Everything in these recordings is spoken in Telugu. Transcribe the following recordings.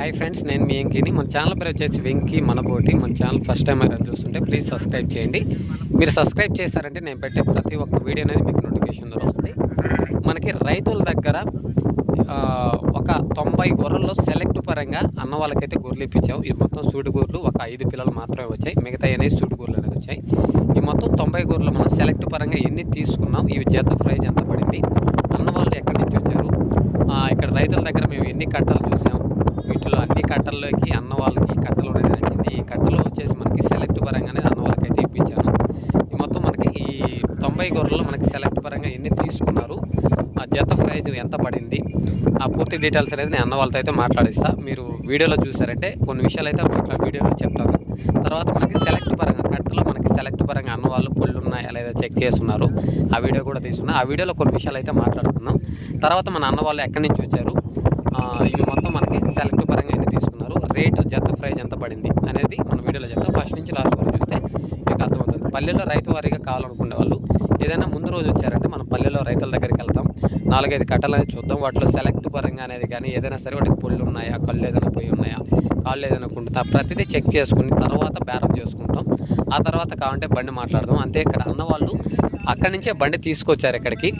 హాయ్ ఫ్రెండ్స్ నేను మీ వెంకీని. మన ఛానల్ పేరు వచ్చేసి వెంకీ మనబోటి. మన ఛానల్ ఫస్ట్ టైం ఎవరైనా చూస్తుంటే ప్లీజ్ సబ్స్క్రైబ్ చేయండి. మీరు సబ్స్క్రైబ్ చేశారంటే నేను పెట్టే ప్రతి ఒక్క వీడియో అనేది మీకు నోటిఫికేషన్ ద్వారా వస్తుంది. మనకి రైతుల దగ్గర ఒక తొంభై గొర్రెల్లో సెలెక్ట్ పరంగా అన్న వాళ్ళకైతే గొర్రెలు ఇప్పించాము. ఈ మొత్తం సూటి గొర్రెలు ఒక ఐదు పిల్లలు మాత్రమే వచ్చాయి. మిగతా అనేది సూటి గొర్రెలు అనేది వచ్చాయి. ఈ మొత్తం తొంభై గొర్రెలు మనం సెలెక్ట్ పరంగా ఎన్ని తీసుకున్నాం ఇవి జత ప్రైజ్ ఎంత పడింది అన్న వాళ్ళు ఎక్కడి నుంచి వచ్చారు? ఇక్కడ రైతుల దగ్గర మేము ఎన్ని కట్టలు చూసాం వీటిలో అన్ని కట్టల్లోకి అన్న వాళ్ళకి కట్టలు అనేది నచ్చింది. ఈ కట్టలు వచ్చేసి మనకి సెలెక్ట్ పరంగానే అన్న వాళ్ళకి అయితే ఇప్పించాను. ఈ మొత్తం మనకి ఈ తొంభై గొర్రెలు మనకి సెలెక్ట్ పరంగా ఎన్ని తీసుకున్నారు? ఆ జత ప్రైజ్ ఎంత పడింది? ఆ పూర్తి డీటెయిల్స్ అనేది నేను అన్న వాళ్ళతో అయితే మాట్లాడిస్తా. మీరు వీడియోలో చూసారంటే కొన్ని విషయాలు అయితే మాట్లాడి వీడియోలో చెప్తాను. తర్వాత మనకి సెలెక్ట్ పరంగా కట్టలో మనకి సెలెక్ట్ పరంగా అన్న వాళ్ళు పుళ్ళు ఉన్నాయా లేదా చెక్ చేస్తున్నారు. ఆ వీడియో కూడా తీసుకున్నా. ఆ వీడియోలో కొన్ని విషయాలు అయితే మాట్లాడుకున్నాం తర్వాత మన అన్న వాళ్ళు ఎక్కడి నుంచి వచ్చారు? ఇవి మొత్తం మనకి సెలెక్ట్ పరంగా అయితే తీసుకున్నారు. రేటు జత ప్రైజ్ ఎంత పడింది అనేది మన వీడియోలో చెప్తాం. ఫస్ట్ నుంచి లాస్ట్ వరకు చూస్తే మీకు అర్థమవుతుంది. పల్లెల్లో రైతు వారీగా కావాలనుకునే వాళ్ళు ఏదైనా ముందు రోజు వచ్చారంటే మనం పల్లెల్లో రైతుల దగ్గరికి వెళ్తాం. నాలుగైదు కట్టలు అనేది చూద్దాం. వాటిలో సెలెక్ట్ పరంగా అనేది కానీ ఏదైనా సరే వాటికి పుళ్ళు ఉన్నాయా కళ్ళు ఏదైనా పోయి ఉన్నాయా కాళ్ళు ఏదైనా కుంటుతా ప్రతిదీ చెక్ చేసుకుని తర్వాత బేరం చేసుకుంటాం. ఆ తర్వాత కావాలంటే బండి మాట్లాడదాం. అంతే ఇక్కడ అన్నవాళ్ళు అక్కడి నుంచే బండి తీసుకొచ్చారు ఇక్కడికి.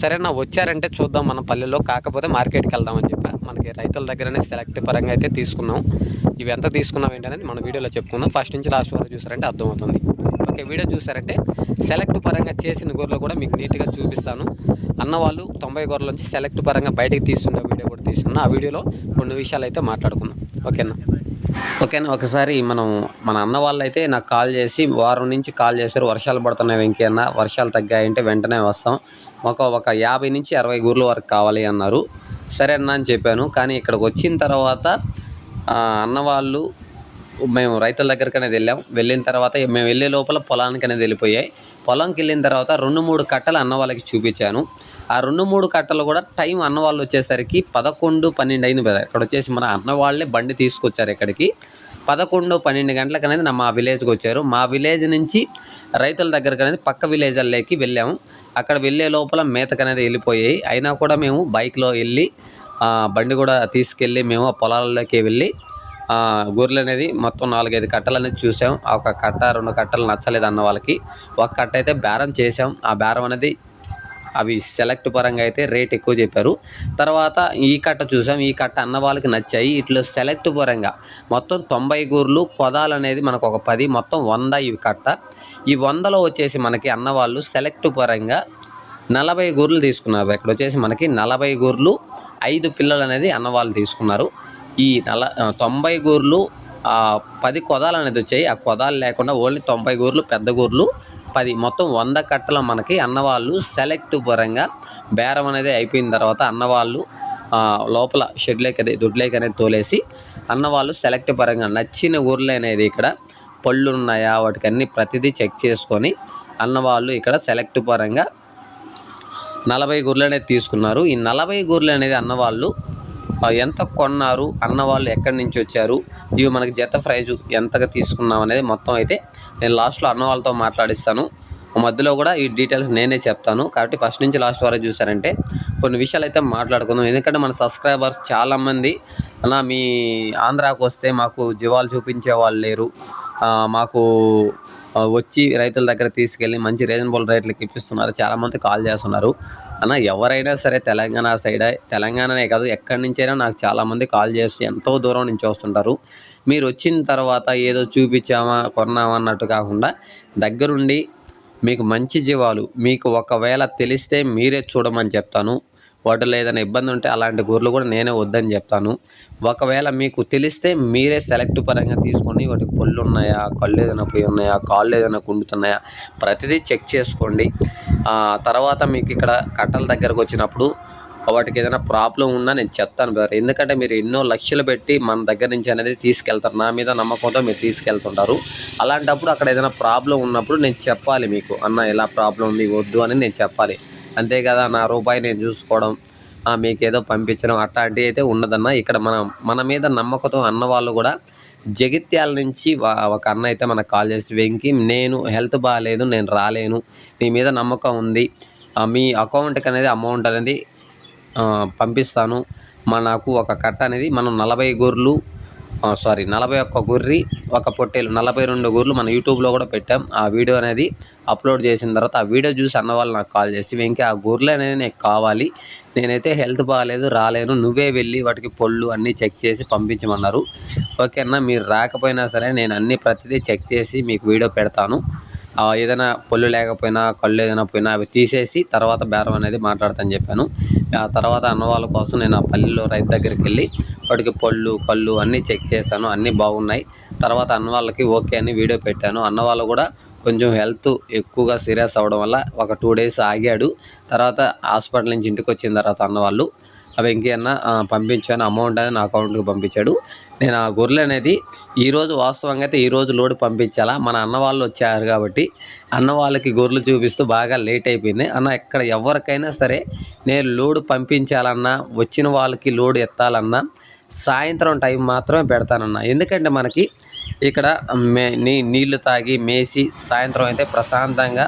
సరేనా వచ్చారంటే చూద్దాం మన పల్లెల్లో. కాకపోతే మార్కెట్కి వెళ్దామని చెప్పి. మనకి రైతుల దగ్గరనే సెలెక్ట్ పరంగా అయితే తీసుకున్నాం. ఇవి ఎంత తీసుకున్నాం ఏంటనేది మన వీడియోలో చెప్పుకుందాం. ఫస్ట్ నుంచి లాస్ట్ వరకు చూసారంటే అర్థమవుతుంది. ఓకే వీడియో చూసారంటే సెలెక్ట్ పరంగా చేసిన గొర్రెలు కూడా మీకు నీట్గా చూపిస్తాను. అన్న వాళ్ళు తొంభై గొర్రెల నుంచి సెలెక్ట్ పరంగా బయటకు తీసుకున్న వీడియో కూడా తీసుకున్నా ఆ వీడియోలో కొన్ని విషయాలు అయితే మాట్లాడుకుందాం. ఓకేనా? ఓకేనా? ఒకసారి మనం మన అన్న వాళ్ళు అయితే నాకు కాల్ చేసి వారం నుంచి కాల్ చేశారు. వర్షాలు పడుతున్నాయి ఇంకేనా వర్షాలు తగ్గాయంటే వెంటనే వస్తాం. ఒక ఒక యాభై నుంచి అరవై గూర్ల వరకు కావాలి అన్నారు. సరే అన్న అని చెప్పాను. కానీ ఇక్కడికి వచ్చిన తర్వాత అన్నవాళ్ళు మేము రైతుల దగ్గరికి అనేది వెళ్ళాం. వెళ్ళిన తర్వాత మేము వెళ్ళే లోపల పొలానికి అనేది వెళ్ళిపోయాయి. పొలంకి వెళ్ళిన తర్వాత రెండు మూడు కట్టలు అన్న వాళ్ళకి చూపించాను. ఆ రెండు మూడు కట్టలు కూడా టైం అన్న వాళ్ళు వచ్చేసరికి పదకొండు పన్నెండు అయింది కదా. ఇక్కడ వచ్చేసి మన అన్న వాళ్ళే బండి తీసుకొచ్చారు ఇక్కడికి. పదకొండు పన్నెండు గంటలకు అనేది మా విలేజ్కి వచ్చారు. మా విలేజ్ నుంచి రైతుల దగ్గరకు అనేది పక్క విలేజ్లోకి వెళ్ళాము. అక్కడ వెళ్ళే లోపల మేతకు అనేది వెళ్ళిపోయాయి. అయినా కూడా మేము బైక్లో వెళ్ళి బండి కూడా తీసుకెళ్ళి మేము ఆ పొలాల్లోకి వెళ్ళి గొర్రెలు అనేది మొత్తం నాలుగైదు కట్టలు అనేది చూసాం. ఆ ఒక కట్ట రెండు కట్టలు నచ్చలేదు అన్న వాళ్ళకి. ఒక కట్ట అయితే బేరం చేసాం. ఆ బేరం అనేది అవి సెలెక్ట్ పరంగా అయితే రేట్ ఎక్కువ చెప్పారు. తర్వాత ఈ కట్ట చూసాం. ఈ కట్ట అన్న వాళ్ళకి నచ్చాయి. ఇట్లా సెలెక్ట్ పరంగా మొత్తం తొంభై గూర్లు కొదాలు అనేది మనకు ఒక పది మొత్తం వంద ఇవి కట్ట. ఈ వందలో వచ్చేసి మనకి అన్నవాళ్ళు సెలెక్ట్ పరంగా నలభై గూర్లు తీసుకున్నారు. ఇక్కడ వచ్చేసి మనకి నలభై గూర్లు ఐదు పిల్లలు అనేది అన్నవాళ్ళు తీసుకున్నారు. ఈ నల తొంభై గూర్లు పది కొదాలు అనేది వచ్చాయి. ఆ కొదాలు లేకుండా ఓన్లీ తొంభై గూర్లు పెద్ద గూర్లు పది మొత్తం వంద కట్టలు మనకి అన్నవాళ్ళు సెలెక్ట్ పరంగా బేరం అనేది అయిపోయిన తర్వాత అన్నవాళ్ళు లోపల షెడ్లేక్ అది దొడ్లేక్ అనేది తోలేసి అన్నవాళ్ళు సెలెక్ట్ పరంగా నచ్చిన ఊర్లు అనేది ఇక్కడ పళ్ళు ఉన్నాయా వాటికి అన్ని ప్రతిదీ చెక్ చేసుకొని అన్నవాళ్ళు ఇక్కడ సెలెక్ట్ పరంగా నలభై గొర్రెలు అనేది తీసుకున్నారు. ఈ నలభై గొర్రెలు అనేది అన్నవాళ్ళు ఎంత కొన్నారు అన్నవాళ్ళు ఎక్కడి నుంచి వచ్చారు ఇవి మనకి జత ప్రైజు ఎంతగా తీసుకున్నాం అనేది మొత్తం అయితే నేను లాస్ట్లో అన్న వాళ్ళతో మాట్లాడిస్తాను. మధ్యలో కూడా ఈ డీటెయిల్స్ నేనే చెప్తాను. కాబట్టి ఫస్ట్ నుంచి లాస్ట్ వరకు చూసారంటే కొన్ని విషయాలు అయితే మాట్లాడుకుందాం. ఎందుకంటే మన సబ్స్క్రైబర్స్ చాలామంది అన్న మీ ఆంధ్రాకు వస్తే మాకు జీవాలు చూపించే వాళ్ళు లేరు. మాకు వచ్చి రైతుల దగ్గర తీసుకెళ్ళి మంచి రీజనబుల్ రేట్లకి ఇప్పిస్తున్నారు. చాలామంది కాల్ చేస్తున్నారు. అన్న ఎవరైనా సరే తెలంగాణ సైడ్ తెలంగాణనే కాదు ఎక్కడి నుంచైనా నాకు చాలామంది కాల్ చేసి ఎంతో దూరం నుంచి వస్తుంటారు. మీరు వచ్చిన తర్వాత ఏదో చూపించామా కొన్నామా అన్నట్టు కాకుండా దగ్గరుండి మీకు మంచి జీవాలు మీకు ఒకవేళ తెలిస్తే మీరే చూడమని చెప్తాను. వాటిలో ఏదైనా ఇబ్బంది ఉంటే అలాంటి గొర్రెలు కూడా నేనే వద్దని చెప్తాను. ఒకవేళ మీకు తెలిస్తే మీరే సెలెక్ట్ పరంగా తీసుకొని వాటికి పళ్ళు ఉన్నాయా కళ్ళు ఏదైనా పోయి ఉన్నాయా కాళ్ళు ఏదైనా కుండుతున్నాయా ప్రతిదీ చెక్ చేసుకోండి. తర్వాత మీకు ఇక్కడ కట్టల దగ్గరకు వచ్చినప్పుడు వాటికి ఏదైనా ప్రాబ్లం ఉన్నా నేను చెప్తాను బ్రదర్. ఎందుకంటే మీరు ఎన్నో లక్షలు పెట్టి మన దగ్గర నుంచి అనేది తీసుకెళ్తారు. నా మీద నమ్మకంతో మీరు తీసుకెళ్తుంటారు. అలాంటప్పుడు అక్కడ ఏదైనా ప్రాబ్లం ఉన్నప్పుడు నేను చెప్పాలి మీకు అన్న ఇలా ప్రాబ్లం ఉంది వద్దు అని నేను చెప్పాలి. అంతే కదా నా రూపాయి నేను చూసుకోవడం ఆ, మీకేదో పంపించడం అట్లాంటివి అయితే ఉన్నదన్న ఇక్కడ మన మన మీద నమ్మకంతో అన్న వాళ్ళు కూడా జగిత్యాల నుంచి ఒక అన్న అయితే మనకు కాల్ చేసి వెంకి నేను హెల్త్ బాగాలేదు నేను రాలేను మీ మీద నమ్మకం ఉంది మీ అకౌంట్కి అనేది అమౌంట్ అనేది పంపిస్తాను పంపిస్తాను మనకు ఒక కట్ట అనేది మనం నలభై గొర్రెలు సారీ నలభై ఒక్క గుర్రి ఒక పొట్టేలు నలభై రెండు గుర్రులు మన యూట్యూబ్లో కూడా పెట్టాం. ఆ వీడియో అనేది అప్లోడ్ చేసిన తర్వాత ఆ వీడియో చూసి అన్నవాళ్ళు నాకు కాల్ చేసి వెంకీ ఆ గుర్రెలు అనేది నాకు కావాలి. నేనైతే హెల్త్ బాగాలేదు రాలేను. నువ్వే వెళ్ళి వాటికి పళ్ళు అన్నీ చెక్ చేసి పంపించమన్నారు. ఓకేనా మీరు రాకపోయినా సరే నేను అన్ని ప్రతిదీ చెక్ చేసి మీకు వీడియో పెడతాను. ఆ, ఏదైనా పళ్ళు లేకపోయినా కళ్ళు ఏదైనా పోయినా అవి తీసేసి తర్వాత బేరం అనేది మాట్లాడతాను చెప్పాను. ఆ తర్వాత అన్నవాళ్ళ కోసం నేను ఆ పల్లెల్లో రైతు దగ్గరికి వెళ్ళి అప్పటికి పళ్ళు కళ్ళు అన్నీ చెక్ చేశాను అన్నీ బాగున్నాయి. తర్వాత అన్న వాళ్ళకి ఓకే అని వీడియో పెట్టాను. అన్న వాళ్ళు కూడా కొంచెం హెల్త్ ఎక్కువగా సీరియస్ అవ్వడం వల్ల ఒక టూ డేస్ ఆగాడు. తర్వాత హాస్పిటల్ నుంచి ఇంటికి వచ్చిన తర్వాత అన్న వాళ్ళు అవి ఇంకేమన్నా పంపించాను అమౌంట్ అనేది నా అకౌంట్కి పంపించాడు. నేను ఆ గొర్రెలు అనేది ఈరోజు వాస్తవంగా అయితే ఈరోజు లోడ్ పంపించాలా? మన అన్న వాళ్ళు వచ్చారు కాబట్టి అన్న వాళ్ళకి గొర్రెలు చూపిస్తూ బాగా లేట్ అయిపోయింది. అన్న ఎక్కడ ఎవరికైనా సరే నేను లోడ్ పంపించాలన్నా వచ్చిన వాళ్ళకి లోడ్ ఎత్తాలన్నా సాయంత్రం టైం మాత్రమే పెడతానన్న. ఎందుకంటే మనకి ఇక్కడ మే నీ నీళ్ళు తాగి మేసి సాయంత్రం అయితే ప్రశాంతంగా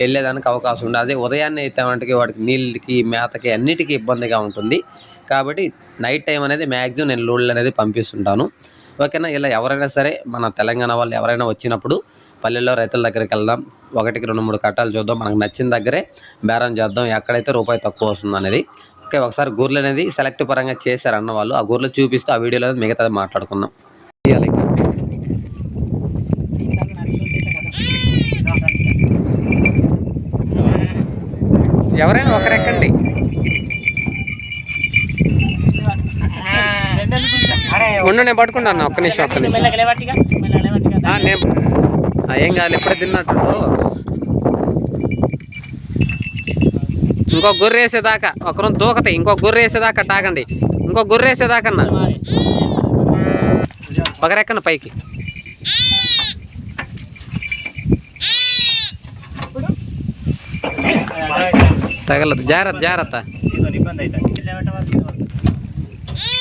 వెళ్ళేదానికి అవకాశం ఉండదు అదే ఉదయాన్నే అయితే వాటికి వాటికి నీళ్ళకి మేతకి అన్నిటికీ ఇబ్బందిగా ఉంటుంది. కాబట్టి నైట్ టైం అనేది మ్యాక్సిమం నేను లోడ్లు అనేది పంపిస్తుంటాను. ఓకేనా? ఇలా ఎవరైనా సరే మన తెలంగాణ వాళ్ళు ఎవరైనా వచ్చినప్పుడు పల్లెల్లో రైతుల దగ్గరికి వెళ్దాం. ఒకటికి రెండు మూడు కట్టాలు చూద్దాం. మనకు నచ్చిన దగ్గరే బేరం చేద్దాం. ఎక్కడైతే రూపాయి తక్కువ వస్తుంది అనేది ఓకే ఒకసారి గొర్రెలు అనేది సెలెక్ట్ పరంగా చేశారు అన్న వాళ్ళు ఆ గొర్రెలు చూపిస్తూ ఆ వీడియోలో మిగతాది మాట్లాడుకుందాం. ఎవరైనా ఒకరెక్కండి ఉండు నేను పట్టుకుంటాను ఒక్క నిమిషం ఒక్క నిమిషం. నేను ఏం కాదు ఎప్పుడే తిన్నట్టు. ఇంకో గొర్రె వేసేదాకా ఒకరు దూకతాయి ఇంకో గొర్రె వేసేదాకా తాగండి. ఇంకో గొర్రె వేసేదాకన్నా అన్న పైకి. తగలదు. జాగ్రత్త జాగ్రత్త.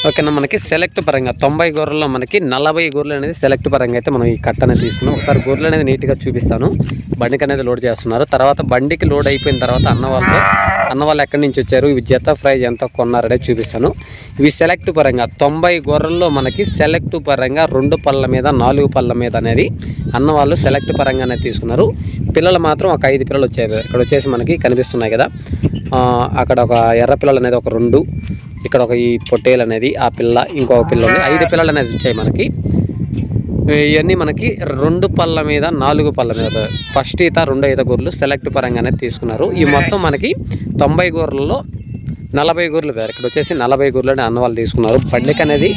ఓకేనా మనకి సెలెక్ట్ పరంగా తొంభై గొర్రెల్లో మనకి నలభై గొర్రెలు అనేది సెలెక్ట్ పరంగా అయితే మనం ఈ కట్ట అనేది తీసుకున్నాం. ఒకసారి గొర్రెలు అనేది నీట్గా చూపిస్తాను. బండికి అనేది లోడ్ చేస్తున్నారు. తర్వాత బండికి లోడ్ అయిపోయిన తర్వాత అన్న వాళ్ళు అన్న వాళ్ళు ఎక్కడి నుంచి వచ్చారు? ఇవి జత ప్రైజ్ ఎంత కొన్నారనే చూపిస్తాను. ఇవి సెలెక్ట్ పరంగా తొంభై గొర్రెల్లో మనకి సెలెక్ట్ పరంగా రెండు పళ్ళ మీద నాలుగు పళ్ళ మీద అనేది అన్న వాళ్ళు సెలెక్ట్ పరంగానే తీసుకున్నారు. పిల్లలు మాత్రం ఒక ఐదు పిల్లలు వచ్చాయి ఇక్కడ వచ్చేసి మనకి కనిపిస్తున్నాయి కదా. అక్కడ ఒక ఎర్ర పిల్లలు అనేది ఒక రెండు ఇక్కడ ఒక ఈ పొట్టేలు అనేది ఆ పిల్ల ఇంకొక పిల్ల ఉంది. ఐదు పిల్లలు అనేది వచ్చాయి మనకి. ఇవన్నీ మనకి రెండు పళ్ళ మీద నాలుగు పళ్ళ మీద. ఫస్ట్ ఈత రెండో ఈత గొర్రెలు సెలెక్ట్ పరంగానే తీసుకున్నారు. ఈ మొత్తం మనకి తొంభై గొర్రెల్లో నలభై గొర్రెలు వేరు ఇక్కడ వచ్చేసి నలభై గొర్రెలని అన్న వాళ్ళు తీసుకున్నారు. బండికి అనేది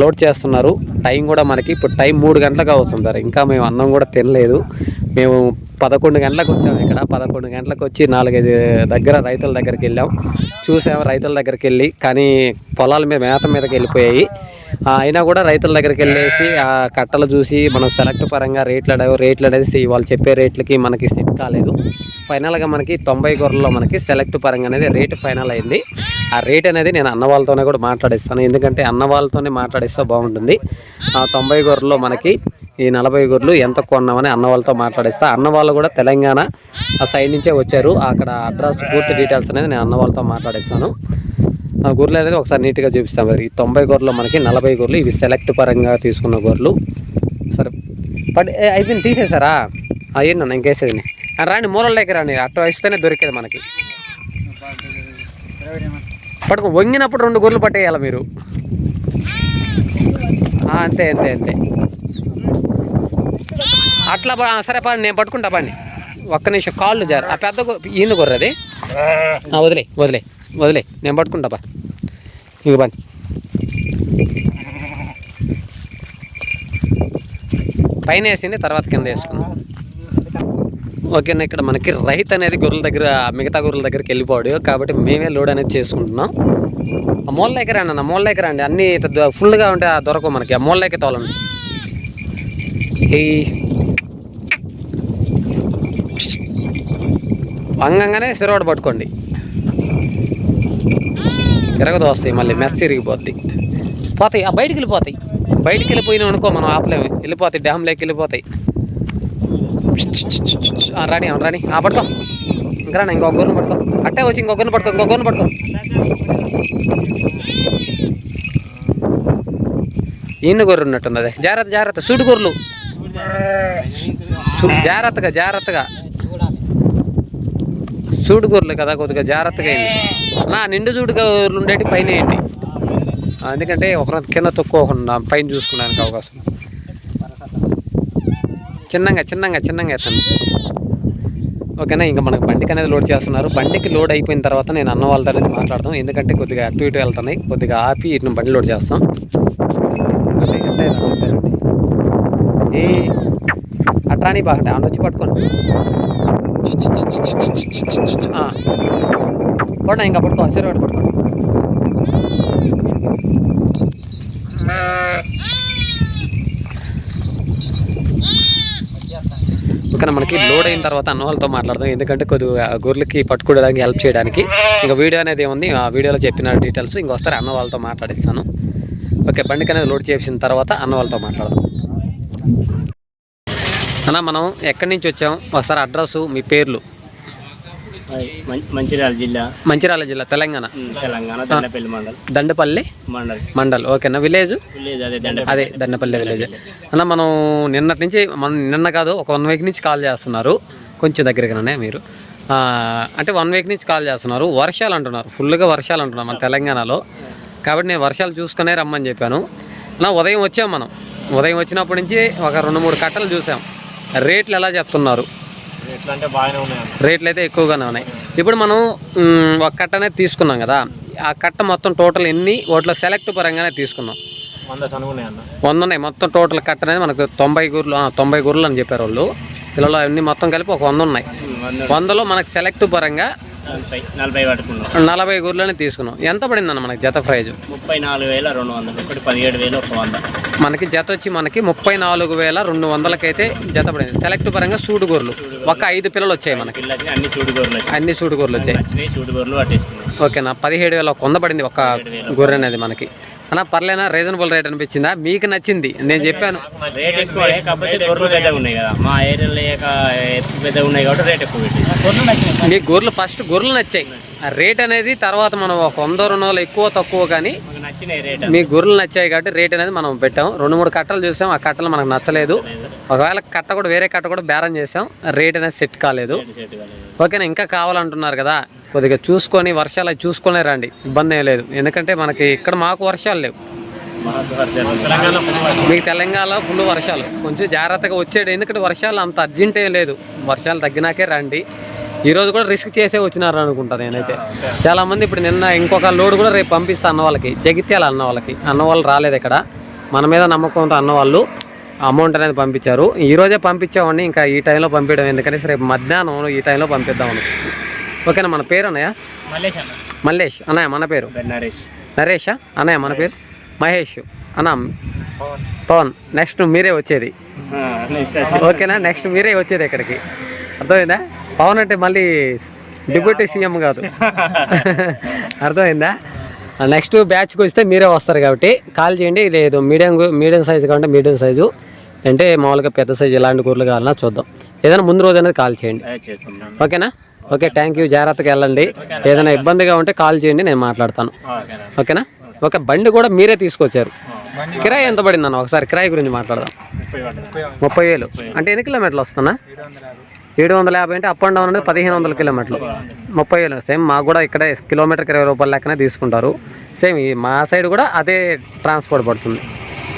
లోడ్ చేస్తున్నారు. టైం కూడా మనకి ఇప్పుడు టైం మూడు గంటలకు అవుతుంది సార్. ఇంకా మేము అన్నం కూడా తినలేదు. మేము పదకొండు గంటలకు వచ్చాము ఇక్కడ. పదకొండు గంటలకు వచ్చి నాలుగైదు దగ్గర రైతుల దగ్గరికి వెళ్ళాం. చూసాము రైతుల దగ్గరికి వెళ్ళి. కానీ పొలాల మీద మేత మీదకి వెళ్ళిపోయాయి. అయినా కూడా రైతుల దగ్గరికి వెళ్ళేసి ఆ కట్టలు చూసి మనం సెలెక్ట్ పరంగా రేట్లు అడగ రేట్లు అనేసి వాళ్ళు చెప్పే రేట్లకి మనకి సెట్ కాలేదు. ఫైనల్గా మనకి తొంభై గొర్రెల్లో మనకి సెలెక్ట్ పరంగా అనేది రేటు ఫైనల్ అయింది. ఆ రేట్ అనేది నేను అన్న వాళ్ళతోనే కూడా మాట్లాడిస్తాను. ఎందుకంటే అన్న వాళ్ళతోనే మాట్లాడిస్తే బాగుంటుంది. ఆ తొంభై గొర్రెల్లో మనకి ఈ నలభై గొర్రెలు ఎంత కొన్నామని అన్న వాళ్ళతో మాట్లాడిస్తా. అన్న వాళ్ళు కూడా తెలంగాణ ఆ సైడ్ నుంచే వచ్చారు. అక్కడ అడ్రస్ పూర్తి డీటెయిల్స్ అనేది నేను అన్న వాళ్ళతో మాట్లాడిస్తాను. గొర్రెలు అనేది ఒకసారి నీట్గా చూపిస్తాం మరి ఈ తొంభై గొర్రెలు మనకి నలభై గొర్రెలు. ఇవి సెలెక్ట్ పరంగా తీసుకున్న గొర్రెలు. సరే. పడి ఏ, అయిపోయింది తీసేసారా? అయ్యిందన్న ఇంకేసేది రాండి మూలల్లోకి రాండి. అటు ఇస్తేనే దొరికేది మనకి. పట్టుకో వంగినప్పుడు రెండు గొర్రెలు పట్టేయాలి మీరు? అంతే అంతే అంతే. అట్లా సరే పని నేను పట్టుకుంటా పండి ఒక్క నిమిషం కాళ్ళు జారు. ఆ పెద్ద ఈయన గొర్రెది వదిలే వదిలే వదిలే. నేను పట్టుకుంటా బా ఇక పైన వేసింది తర్వాత కింద వేసుకున్నాం. ఓకేనా ఇక్కడ మనకి రైతు అనేది గొర్రెల దగ్గర మిగతా గొర్రెల దగ్గరికి వెళ్ళిపోడు కాబట్టి మేమే లోడ్ అనేది చేసుకుంటున్నాం. ఆ మూల దగ్గర రండి అన్న మూల దగ్గర రండి అన్నీ ఇట్లా ఫుల్గా ఉంటే ఆ దొరకవు మనకి. ఆ మూల దగ్గర తోలండి. ఈ వంగంగానే సిరవడ పట్టుకోండి. తిరగదు వస్తాయి మళ్ళీ మెస్ తిరిగిపోద్ది. పోతాయి ఆ బయటికి వెళ్ళిపోతాయి. బయటికి వెళ్ళిపోయినాం అనుకో మనం ఆపలేము. వెళ్ళిపోతాయి డ్యామ్లోకి వెళ్ళిపోతాయి. రాని అవును రాని. ఆ పట్టుకో. ఇంకా రాని ఇంకొక గొర్రెను పట్టుకో. అట్టే వచ్చి ఇంకొక గొర్రెను పట్టుకో ఇంకొక గొర్రెను పట్టుకో. ఈయన గొర్రె ఉన్నట్టున్నది జాగ్రత్త జాగ్రత్త. సూడు గొర్రెలు జాగ్రత్తగా జాగ్రత్తగా. సూడు గొర్రెలు కదా కొద్దిగా జాగ్రత్తగా అయింది నా నిండు చూడుగా ఉండేటి పైన ఏంటి ఎందుకంటే ఒక కింద తొక్కుకోకుండా పైన చూసుకోవడానికి అవకాశం చిన్నగా చిన్నగా చిన్నగా ఓకేనా ఇంకా మనకు బండికి అనేది లోడ్ చేస్తున్నారు. బండికి లోడ్ అయిపోయిన తర్వాత నేను అన్న వాళ్ళతో అనేది మాట్లాడతాం ఎందుకంటే కొద్దిగా అటు ఇటు వెళ్తున్నాయి. కొద్దిగా ఆపి ఇటు బండి లోడ్ చేస్తాం. ఏ అట్రాని బాగుంటే వచ్చి పట్టుకోండి. పడినా? ఇంకా పడుకో సరే ఒకటి మనకి లోడ్ అయిన తర్వాత అన్న వాళ్ళతో మాట్లాడదాం. ఎందుకంటే కొద్దిగా గొర్రెలకి పట్టుకోవడానికి హెల్ప్ చేయడానికి. ఇంకా వీడియో అనేది ఏముంది? ఆ వీడియోలో చెప్పిన డీటెయిల్స్ ఇంకొస్తారు అన్న వాళ్ళతో మాట్లాడిస్తాను. ఓకే బండికి అనేది లోడ్ చేసిన తర్వాత అన్న వాళ్ళతో మాట్లాడదాం. అన్న మనం ఎక్కడి నుంచి వచ్చాం? ఒకసారి అడ్రస్ మీ పేర్లు. మంచిర్యాల జిల్లా. మంచిర్యాల జిల్లా తెలంగాణ? తెలంగాణ దండపల్లి మండల్. దండపల్లి? మండల్. మండల్ ఓకేనా? విలేజ్? విలేజ్ అదే దండ అదే దండపల్లి విలేజ్. అన్న మనం నిన్నటి నుంచి మనం నిన్న కాదు ఒక వన్ వీక్ నుంచి కాల్ చేస్తున్నారు. కొంచెం దగ్గరగానే మీరు. అంటే వన్ వీక్ నుంచి కాల్ చేస్తున్నారు. వర్షాలు అంటున్నారు. ఫుల్గా వర్షాలు అంటున్నారు మన తెలంగాణలో. కాబట్టి నేను వర్షాలు చూసుకునే రమ్మని చెప్పాను. నా ఉదయం వచ్చాం మనం. ఉదయం వచ్చినప్పటి నుంచి ఒక రెండు మూడు కట్టలు చూసాం. రేట్లు ఎలా చెప్తున్నారు? ఎట్లా అంటే బాగానే ఉన్నాయి రేట్లు అయితే ఎక్కువగానే ఉన్నాయి. ఇప్పుడు మనం ఒక కట్ట అనేది తీసుకున్నాం కదా ఆ కట్ట మొత్తం టోటల్ ఎన్ని వాటిలో సెలెక్ట్ పరంగానే తీసుకున్నాం. వంద ఉన్నాయి. మొత్తం టోటల్ కట్ట అనేది మనకు తొంభై గుర్లు తొంభై గుర్లు అని చెప్పారు వాళ్ళు. పిల్లలు అన్ని మొత్తం కలిపి ఒక వంద ఉన్నాయి. వంద. వందలో మనకు సెలెక్ట్ పరంగా నలభై గుర్లని తీసుకున్నాం. ఎంత పడిందన్న మనకి జత ప్రైజ్? ముప్పై నాలుగు వేల రెండు వందలు. ఒకటి పదిహేడు వేలు ఒక వంద. మనకి జత వచ్చి మనకి ముప్పై నాలుగు వేల రెండు వందలకైతే జత పడింది. సెలెక్ట్ పరంగా సూడు గొర్రెలు. ఒక ఐదు పిల్లలు వచ్చాయి మనకి. అన్ని సూడిగోర్లు వచ్చాయి. అన్ని సూడు గొర్రెలు వచ్చాయి. నచ్చినాయి సూడిగోర్లు పట్టేసుకున్నాం. ఓకేనా? పదిహేడు వేల ఒక వంద పడింది ఒక గొర్రె అనేది మనకి. అన్న పర్లేనా? రీజనబుల్ రేట్ అనిపించిందా? మీకు నచ్చింది. నేను చెప్పాను. రేట్ ఎక్కువ గొర్రెలు పెద్దగా ఉన్నాయి కదా. మా ఏరియాలో పెద్దగా ఉన్నాయి కాబట్టి రేట్ ఎక్కువ పెట్టి గొర్రెలు ఫస్ట్ గొర్రెలు నచ్చాయి. ఆ రేట్ అనేది తర్వాత మనం ఒక వంద రెండు ఎక్కువ తక్కువ కానీ మాకు మీ గొర్రెలు నచ్చాయి కాబట్టి రేట్ అనేది మనం పెట్టాం. రెండు మూడు కట్టలు చూసాం. ఆ కట్టలు మనకు నచ్చలేదు. ఒకవేళ కట్ట కూడా వేరే కట్ట కూడా బేరం చేసాం. రేట్ అనేది సెట్ కాలేదు. ఓకేనా ఇంకా కావాలంటున్నారు కదా. కొద్దిగా చూసుకొని వర్షాలు చూసుకొనే రండి. ఇబ్బంది ఏం లేదు. ఎందుకంటే మనకి ఇక్కడ మాకు వర్షాలు లేవు. మీకు తెలంగాణలో ఫుల్ వర్షాలు. కొంచెం జాగ్రత్తగా వచ్చేది ఎందుకంటే వర్షాలు అంత అర్జెంట్ ఏం లేదు. వర్షాలు తగ్గినాకే రండి. ఈ రోజు కూడా రిస్క్ చేసే వచ్చినారు అనుకుంటా నేనైతే. చాలా మంది ఇప్పుడు నిన్న ఇంకొక లోడ్ కూడా రేపు పంపిస్తా అన్న వాళ్ళకి జగిత్యాల అన్న వాళ్ళకి. అన్న వాళ్ళు రాలేదు ఇక్కడ. మన మీద నమ్మకంతో అన్న వాళ్ళు అమౌంట్ అనేది పంపించారు. ఈ రోజే పంపించామండి ఇంకా ఈ టైంలో పంపించడం ఎందుకంటే రేపు మధ్యాహ్నం ఈ టైంలో పంపిద్దాం అనుకుంటున్నాం ఓకేనా మన పేరు అన్నయ్య? మల్లేష్ అన్న. మల్లేష్. అన్నయ్య మన పేరు? నరేష్. నరేషా? అన్నయ్య మన పేరు? మహేష్. అన్న పవన్. నెక్స్ట్ మీరే వచ్చేది. ఓకేనా నెక్స్ట్ మీరే వచ్చేది ఇక్కడికి. అర్థమైందా? పవన్ అంటే మళ్ళీ డిప్యూటీ సీఎం కాదు. అర్థమైందా? నెక్స్ట్ బ్యాచ్కి వస్తే మీరే వస్తారు కాబట్టి కాల్ చేయండి. లేదు మీడియం మీడియం సైజు కావాలంటే మీడియం సైజు అంటే మామూలుగా పెద్ద సైజు ఎలాంటి కూరలు కావాలన్నా చూద్దాం. ఏదైనా ముందు రోజు అనేది కాల్ చేయండి. ఓకేనా? ఓకే థ్యాంక్ యూ జాగ్రత్తగా వెళ్ళండి. ఏదైనా ఇబ్బందిగా ఉంటే కాల్ చేయండి నేను మాట్లాడతాను. ఓకేనా? ఓకే బండి కూడా మీరే తీసుకొచ్చారు. కిరాయి ఎంత పడింది అన్న ఒకసారి కిరాయి గురించి మాట్లాడదాం. ముప్పై వేలు. అంటే ఎన్ని కిలోమీటర్లు వస్తున్నా ఏడు వందల యాభై అంటే అప్ అండ్ డౌన్ అనేది పదిహేను వందల కిలోమీటర్లు. ముప్పై వేలు. సేమ్ మాకు కూడా ఇక్కడే కిలోమీటర్కి ఇరవై రూపాయల లెక్కనే తీసుకుంటారు. సేమ్ ఈ మా సైడ్ కూడా అదే ట్రాన్స్పోర్ట్ పడుతుంది.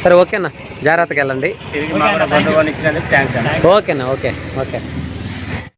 సరే ఓకేనా? జాగ్రత్తగా వెళ్ళండి. ఓకేనా? ఓకే. ఓకే.